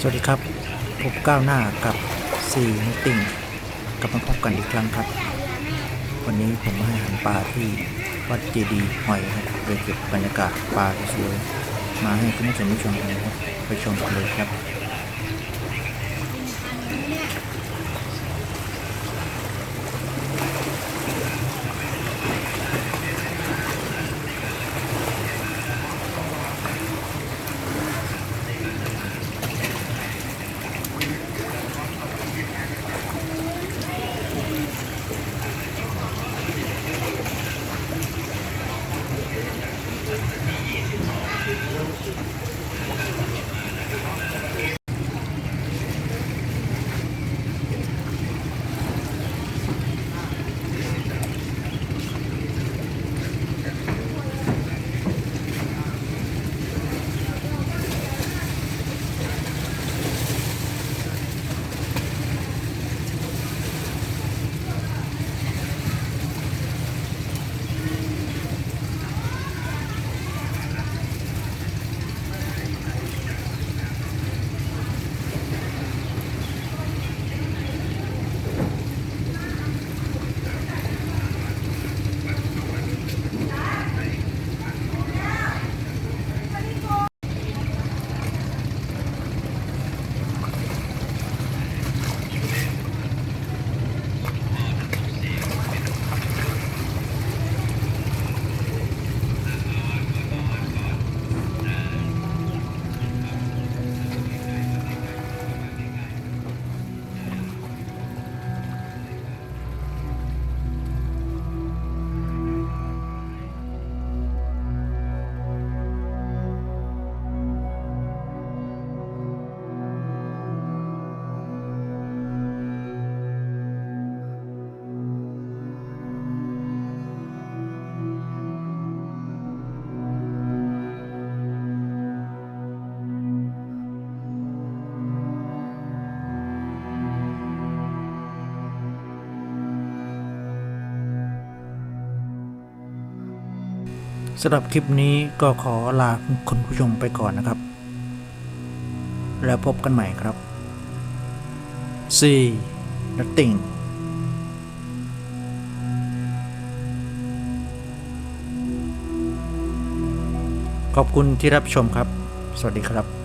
สวัสดีครับ พบก้าวหน้ากับสี่นติงกลับมาพบกันอีกครั้งครับ วันนี้ผมมาให้อาหารปลาที่วัดเจดีย์หอยครับโดยเก็บบรรยากาศปลาสวยมาให้คุณผู้ชมได้ชมกันนะครับไปชมกันเลยครับ สำหรับคลิปนี้ก็ขอลาคุณผู้ชมไปก่อนนะครับ แล้วพบกันใหม่ครับ See nothing ขอบคุณที่รับชมครับ สวัสดีครับ